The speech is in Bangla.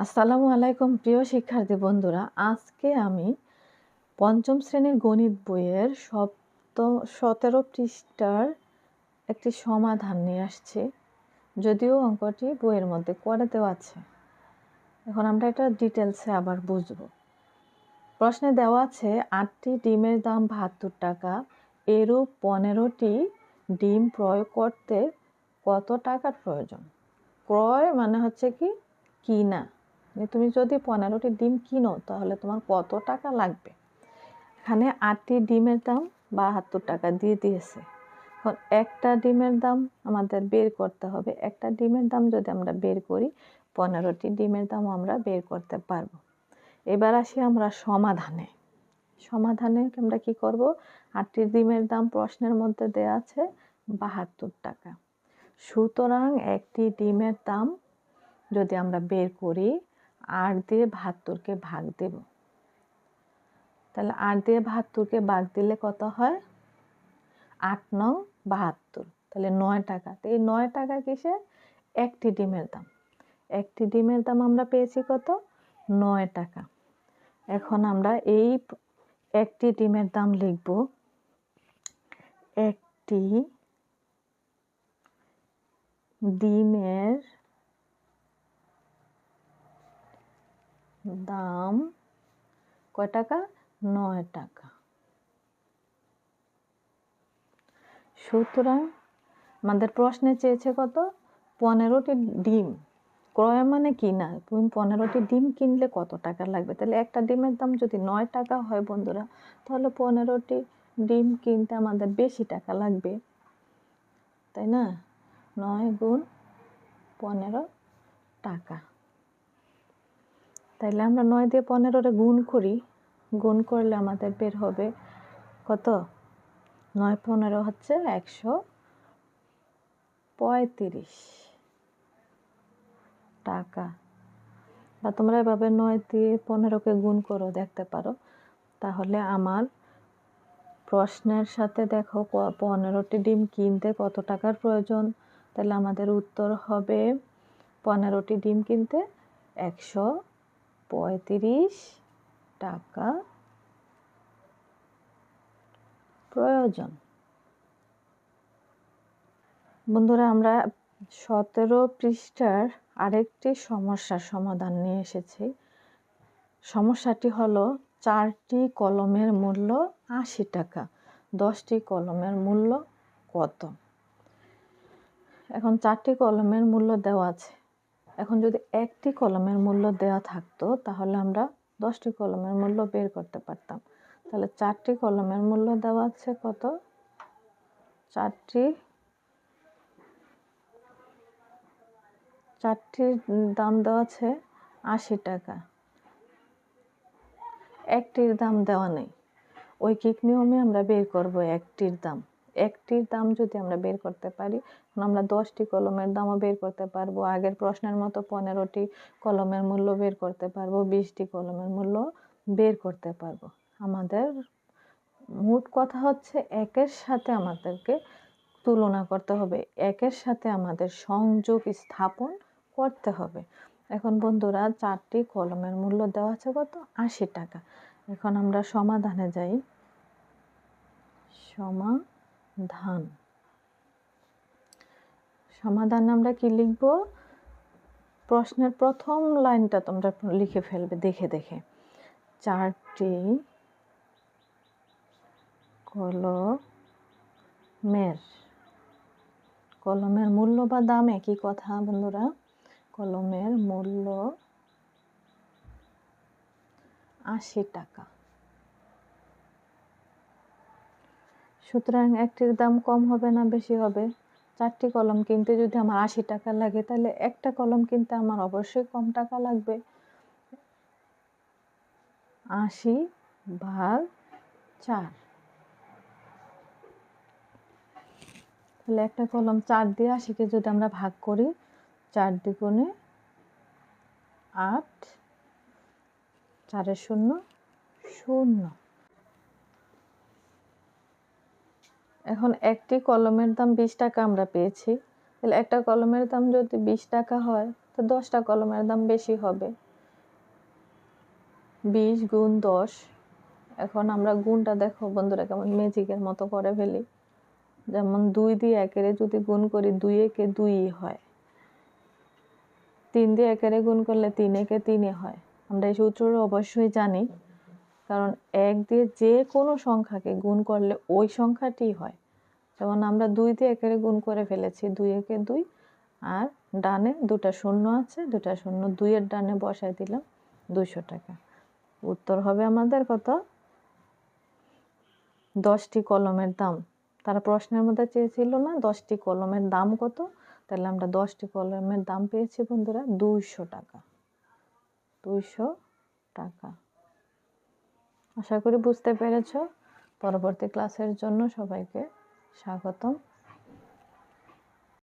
আসসালামু আলাইকুম, প্রিয় শিক্ষার্থী বন্ধুরা। আজকে আমি পঞ্চম শ্রেণির গণিত বইয়ের সপ্ত সতেরো পৃষ্ঠার একটি সমাধান নিয়ে আসছি। যদিও অঙ্কটি বইয়ের মধ্যে করে দেওয়া আছে। এখন আমরা এটা ডিটেলসে আবার বুঝব। প্রশ্নে দেওয়া আছে, আটটি ডিমের দাম বাহাত্তর টাকা, এরূপ পনেরোটি ডিম প্রয়োগ করতে কত টাকার প্রয়োজন? ক্রয় মানে হচ্ছে কি? কিনা। তুমি যদি পনেরোটি ডিম কিনো, তাহলে তোমার কত টাকা লাগবে? এখানে আটটি ডিমের দাম বাহাত্তর টাকা দিয়ে দিয়েছে। এখন একটা ডিমের দাম আমাদের বের করতে হবে। একটা ডিমের দাম যদি আমরা বের করি, পনেরোটি ডিমের দাম আমরা বের করতে পারব। এবার আসি আমরা সমাধানে। সমাধানে আমরা কি করব? আটটি ডিমের দাম প্রশ্নের মধ্যে দেওয়া আছে, বাহাত্তর টাকা। সুতরাং একটি ডিমের দাম যদি আমরা বের করি আট দিয়ে বাহাত্তরকে ভাগ দেব। তাহলে আট দিয়ে বাহাত্তরকে ভাগ দিলে কত হয়? আট নং বাহাত্তর। তাহলে নয় টাকা। তো এই নয় টাকা কিসে একটি ডিমের দাম। একটি ডিমের দাম আমরা পেয়েছি কত? নয় টাকা। এখন আমরা এই একটি ডিমের দাম লিখব। একটি ডিমের দাম কয় টাকা? নয় টাকা। সুতরাং আমাদের প্রশ্নে চেয়েছে কত? পনেরোটি ডিম। ক্রয় মানে কিনা তুমি পনেরোটি ডিম কিনলে কত টাকা লাগবে? তাহলে একটা ডিমের দাম যদি নয় টাকা হয় বন্ধুরা, তাহলে পনেরোটি ডিম কিনতে আমাদের বেশি টাকা লাগবে। তাই না? নয় গুণ পনেরো টাকা। তাইলে আমরা নয় দিয়ে পনেরোরে গুণ করি। গুণ করলে আমাদের বের হবে কত? নয় পনেরো হচ্ছে একশো পঁয়ত্রিশ টাকা। বা তোমরা এভাবে নয় দিয়ে পনেরোকে গুণ করো, দেখতে পারো। তাহলে আমার প্রশ্নের সাথে দেখো পনেরোটি ডিম কিনতে কত টাকার প্রয়োজন? তাহলে আমাদের উত্তর হবে, পনেরোটি ডিম কিনতে একশো পঁয়ত্রিশ টাকা প্রয়োজন। বন্ধুরা, আমরা সতেরো পৃষ্ঠার আরেকটি সমস্যার সমাধান নিয়ে এসেছি। সমস্যাটি হলো চারটি কলমের মূল্য আশি টাকা। দশটি কলমের মূল্য কত? এখন চারটি কলমের মূল্য দেওয়া আছে। এখন যদি একটি কলমের মূল্য দেওয়া থাকতো, তাহলে আমরা দশটি কলমের মূল্য বের করতে পারতাম। তাহলে চারটি কলমের মূল্য দেওয়া আছে কত? চারটি চারটির দাম দেওয়া আছে আশি টাকা। একটির দাম দেওয়া নেই। ঐকিক নিয়মে আমরা বের করব একটির দাম। একটির দাম যদি আমরা বের করতে পারি আমরা দশটি কলমের দামও বের করতে পারব, আগের প্রশ্নের মতো পনেরোটি কলমের মূল্য বের করতে পারব, বিশটি কলমের মূল্য বের করতে পারব। আমাদের মোট কথা হচ্ছে একের সাথে আমাদেরকে তুলনা করতে হবে, একের সাথে আমাদের সংযোগ স্থাপন করতে হবে। এখন বন্ধুরা, চারটি কলমের মূল্য দেওয়া আছে কত? আশি টাকা। এখন আমরা সমাধানে যাই। সমাধান সমাধান আমরা কি লিখব? প্রশ্নের প্রথম লাইনটা তোমরা লিখে ফেলবে, দেখে দেখে। চারটি কলমের কলমের মূল্য বা দাম একই কথা বন্ধুরা। কলমের মূল্য আশি টাকা। সুতরাং একটির দাম কম হবে না বেশি হবে? চারটি কলম কিনতে যদি আমার আশি টাকা লাগে, তাহলে একটা কলম কিনতে আমার অবশ্যই কম টাকা লাগবে। আশি ভাগ চার। তাহলে একটা কলম চার দিয়ে আশিকে যদি আমরা ভাগ করি, চার দ্বিগুণে আট, চারের শূন্য শূন্য। এখন একটি কলমের দাম বিশ টাকা আমরা পেয়েছি। তাহলে একটা কলমের দাম যদি বিশ টাকা হয়, তো দশটা কলমের দাম বেশি হবে। বিশ গুণ দশ। এখন আমরা গুণটা দেখো বন্ধুরা, কেমন ম্যাজিকের মতো করে ফেলি। যেমন দুই দিয়ে একেরে যদি গুণ করি, দুই একে দুই হয়। তিন দিয়ে একেরে গুণ করলে তিন একে তিনে হয়। আমরা এই সূত্রটা অবশ্যই জানি। কারণ এক দিয়ে যে কোনো সংখ্যাকে গুণ করলে ওই সংখ্যাটি হয়। যেমন আমরা দুই দিয়ে একেরে গুণ করে ফেলেছি, দুই একে দুই, আর ডানে দুটা শূন্য আছে, দুটা শূন্য দুইয়ের ডানে বসায় দিলাম দুইশো টাকা। উত্তর হবে আমাদের কত? দশটি কলমের দাম। তারা প্রশ্নের মধ্যে চেয়েছিল না, দশটি কলমের দাম কত? তাহলে আমরা দশটি কলমের দাম পেয়েছি বন্ধুরা দুইশো টাকা। দুইশো টাকা। আশা করি বুঝতে পেরেছ। পরবর্তী ক্লাসের জন্য সবাইকে স্বাগতম।